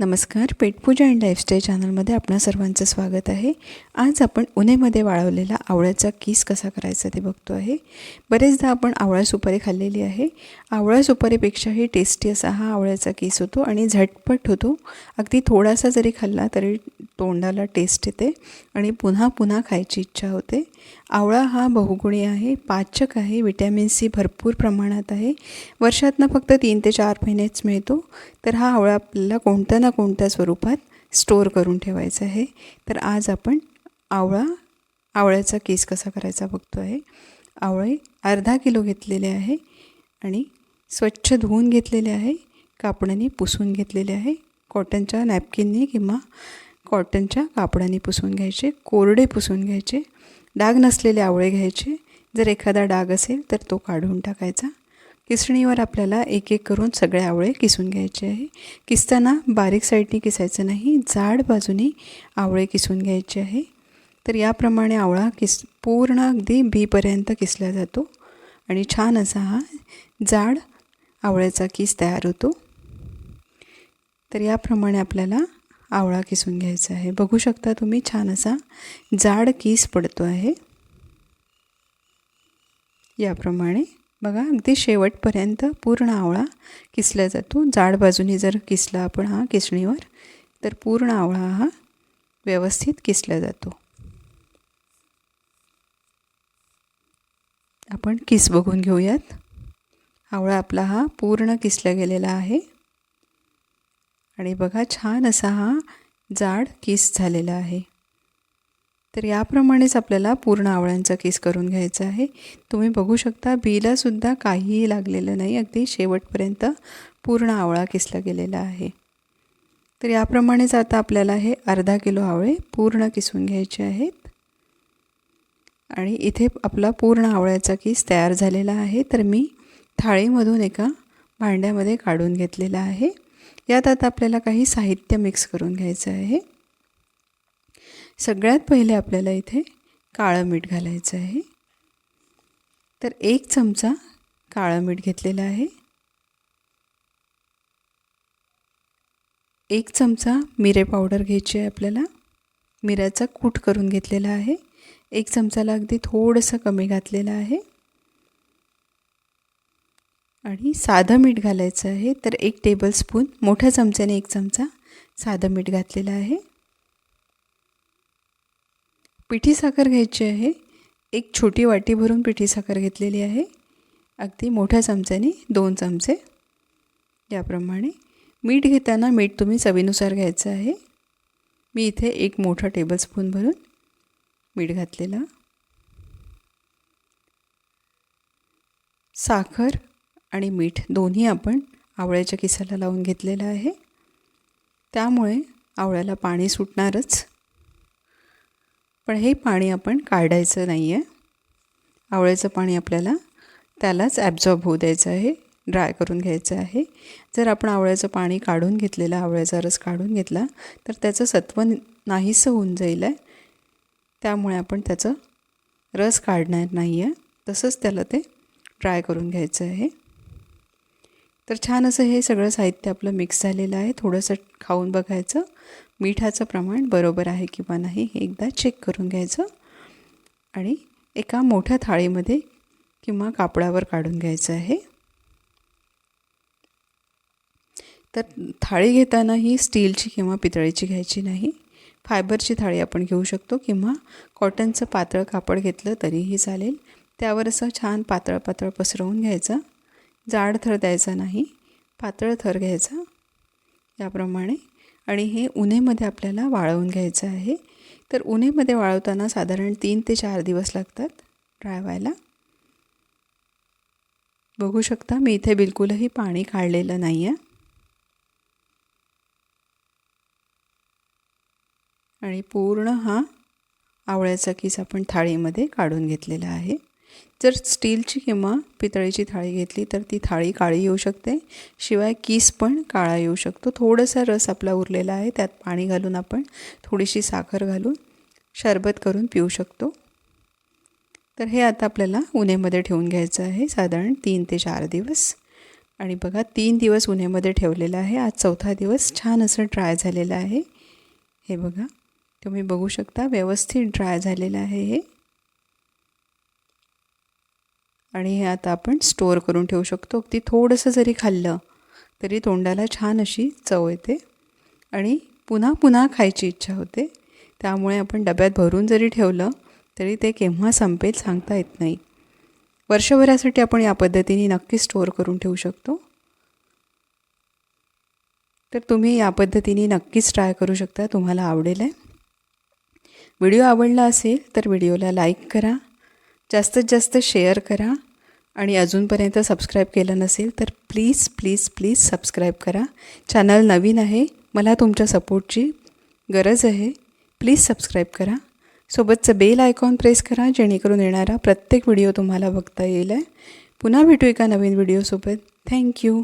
नमस्कार पेटपूजा and lifestyle चॅनलमध्ये आपणा सर्वांचं स्वागत आहे. आज आपण उन्हेमध्ये वाळवलेला आवळ्याचा किस कसा करायचा ते बघतो आहे. बरेचदा आपण आवळा सुपारी खाल्लेली आहे. आवळा सुपारीपेक्षाही टेस्टी असा हा आवळ्याचा किस होतो आणि झटपट होतो. अगदी थोडासा जरी खाल्ला तरी तोंडाला टेस्ट येते आणि पुन्हा पुन्हा खायची इच्छा होते. आवळा हा बहुगुणी आहे पाचक आहे विटॅमिन सी भरपूर प्रमाणात आहे. वर्षातनं फक्त तीन ते चार महिनेच मिळतो. तर हा आवळा आपल्याला कोणत्या ना कोणत्या स्वरूपात स्टोअर करून ठेवायचं आहे? तर आज आपण आवळा आवळ्याचा केस कसा करायचा बघतो आहे. आवळे अर्धा किलो घेतलेले आहे आणि स्वच्छ धुवून घेतलेले आहे. कापडाने पुसून घेतलेले आहे. कॉटनच्या नॅपकिनने किंवा कॉटनच्या कापडाने पुसून घ्यायचे. कोरडे पुसून घ्यायचे. डाग नसलेले आवळे घ्यायचे. जर एखादा डाग असेल तर तो काढून टाकायचा. किसणीवर आपल्याला एक एक करून सगळे आवळे किसून घ्यायचे आहे. किसताना बारीक साईडने किसायचं नाही जाड बाजूने आवळे किसून घ्यायचे आहे. तर याप्रमाणे आवळा किस पूर्ण अगदी बीपर्यंत किसला जातो आणि छान असा हा जाड आवळ्याचा किस तयार होतो. तर याप्रमाणे आपल्याला आवळा किसून घ्यायचा आहे. बघू शकता तुम्ही छान असा जाड किस पडतो आहे. याप्रमाणे बघा अगदी शेवटपर्यंत पूर्ण आवळा किसला जातो. जाड बाजूनी जर किसला आपण हा किसणीवर तर पूर्ण आवळा हा व्यवस्थित किसला जातो. आपण किस बघून घेऊयात. आवळा आपला हा पूर्ण किसला गेलेला आहे. आणि बघा छान असा हा जाड किस झालेला आहे. तर याप्रमाणेच आपल्याला पूर्ण आवळ्यांचा केस करून घ्यायचा आहे. तुम्ही बघू शकता बीलासुद्धा काहीही लागलेलं नाही. अगदी शेवटपर्यंत पूर्ण आवळा किसला गेलेला आहे. तर याप्रमाणेच आता आपल्याला हे अर्धा किलो आवळे पूर्ण किसून घ्यायचे आहेत. आणि इथे आपला पूर्ण आवळ्याचा किस तयार झालेला आहे. तर मी थाळीमधून एका भांड्यामध्ये काढून घेतलेला आहे. यात आता आपल्याला काही साहित्य मिक्स करून घ्यायचं आहे. सगळ्यात पहिले आपल्याला इथे काळं मीठ घालायचं आहे. तर एक चमचा काळं मीठ घेतलेलं आहे. एक चमचा मिरे पावडर घ्यायची आहे आपल्याला. मिऱ्याचा कूट करून घेतलेला आहे. एक चमचाला अगदी थोडंसं कमी घातलेलं आहे. आणि साधं मीठ घालायचं आहे. तर एक टेबलस्पून मोठ्या चमच्याने एक चमचा साधं मीठ घातलेलं आहे. पिठी साखर घ्यायची आहे. एक छोटी वाटी भरून पिठी साखर घेतलेली आहे. अगदी मोठ्या चमच्याने दोन चमचे. याप्रमाणे मीठ घेताना मीठ तुम्ही चवीनुसार घ्यायचं आहे. मी इथे एक मोठा टेबलस्पून भरून मीठ घातलेला. साखर आणि मीठ दोन्ही आपण आवळ्याच्या किसाला लावून घेतलेलं आहे. त्यामुळे आवळ्याला पाणी सुटणारच. पण हे पाणी आपण काढायचं नाही आहे आवळ्याचं पाणी आपल्याला त्यालाच ॲब्झॉर्ब होऊ द्यायचं आहे ड्राय करून घ्यायचं आहे. जर आपण आवळ्याचं पाणी काढून घेतलेलं आवळ्याचा रस काढून घेतला तर त्याचं सत्व नाहीसं होऊन जाईल आहे. त्यामुळे आपण त्याचं रस काढणार नाही आहे तसंच त्याला ते ड्राय करून घ्यायचं आहे. तर छान असं हे सगळं साहित्य आपलं मिक्स झालेलं आहे. थोडंसं खाऊन बघायचं. मिठाचं प्रमाण बरोबर आहे किंवा नाही हे एकदा चेक करून घ्यायचं. आणि एका मोठ्या थाळीमध्ये किंवा कापडावर काढून घ्यायचं आहे. तर थाळी घेताना ही स्टीलची किंवा पितळीची घ्यायची नाही. फायबरची थाळी आपण घेऊ शकतो किंवा कॉटनचं पातळ कापड घेतलं तरीही चालेल. त्यावर असं छान पातळ पातळ पसरवून घ्यायचं. जाड थर द्यायचा नाही पातळ थर घ्यायचा याप्रमाणे. आणि हे उन्हेमध्ये आपल्याला वाळवून घ्यायचं आहे. तर उन्हेमध्ये वाळवताना साधारण तीन ते चार दिवस लागतात ड्राय व्हायला बघू शकता मी इथे बिलकुलही पाणी काढलेलं नाही आहे आणि पूर्ण हा आवळ्याचा किस आपण थाळीमध्ये काढून घेतलेला आहे. जर स्टीलची किंवा पितळीची थाळी घेतली तर ती थाळी काळी येऊ शकते. शिवाय किस पण काळा येऊ शकतो. थोडासा रस आपला उरलेला आहे. त्यात पाणी घालून आपण थोडीशी साखर घालून शरबत करून पिऊ शकतो. तर हे आता आपल्याला उन्हेमध्ये ठेवून घ्यायचं आहे. साधारण तीन ते चार दिवस. आणि बघा तीन दिवस उन्हामध्ये ठेवलेलं आहे. आज चौथा दिवस छान असं ड्राय झालेलं आहे. हे बघा तुम्ही बघू शकता व्यवस्थित ड्राय झालेलं आहे हे. आणि हे आता आपण स्टोअर करून ठेवू शकतो. अगदी थोडंसं जरी खाल्लं तरी तोंडाला छान अशी चव येते आणि पुन्हा पुन्हा खायची इच्छा होते. त्यामुळे आपण डब्यात भरून जरी ठेवलं तरी ते केव्हा संपेल सांगता येत नाही. वर्षभरासाठी आपण या पद्धतीने नक्की स्टोअर करून ठेवू शकतो. तर तुम्ही या पद्धतीने नक्कीच ट्राय करू शकता. तुम्हाला आवडेल आहे व्हिडिओ आवडला असेल तर व्हिडिओला लाईक करा. जास्तीत जास्त शेअर करा आणि अजूनपर्यंत सबस्क्राईब केलं नसेल तर प्लीज प्लीज प्लीज सबस्क्राईब करा. चॅनल नवीन आहे मला तुमच्या सपोर्टची गरज आहे प्लीज सबस्क्राईब करा. सोबतचं बेल आयकॉन प्रेस करा जेणेकरून येणारा प्रत्येक व्हिडिओ तुम्हाला बघता येईल. आहे पुन्हा भेटू एका नवीन व्हिडिओसोबत. थँक्यू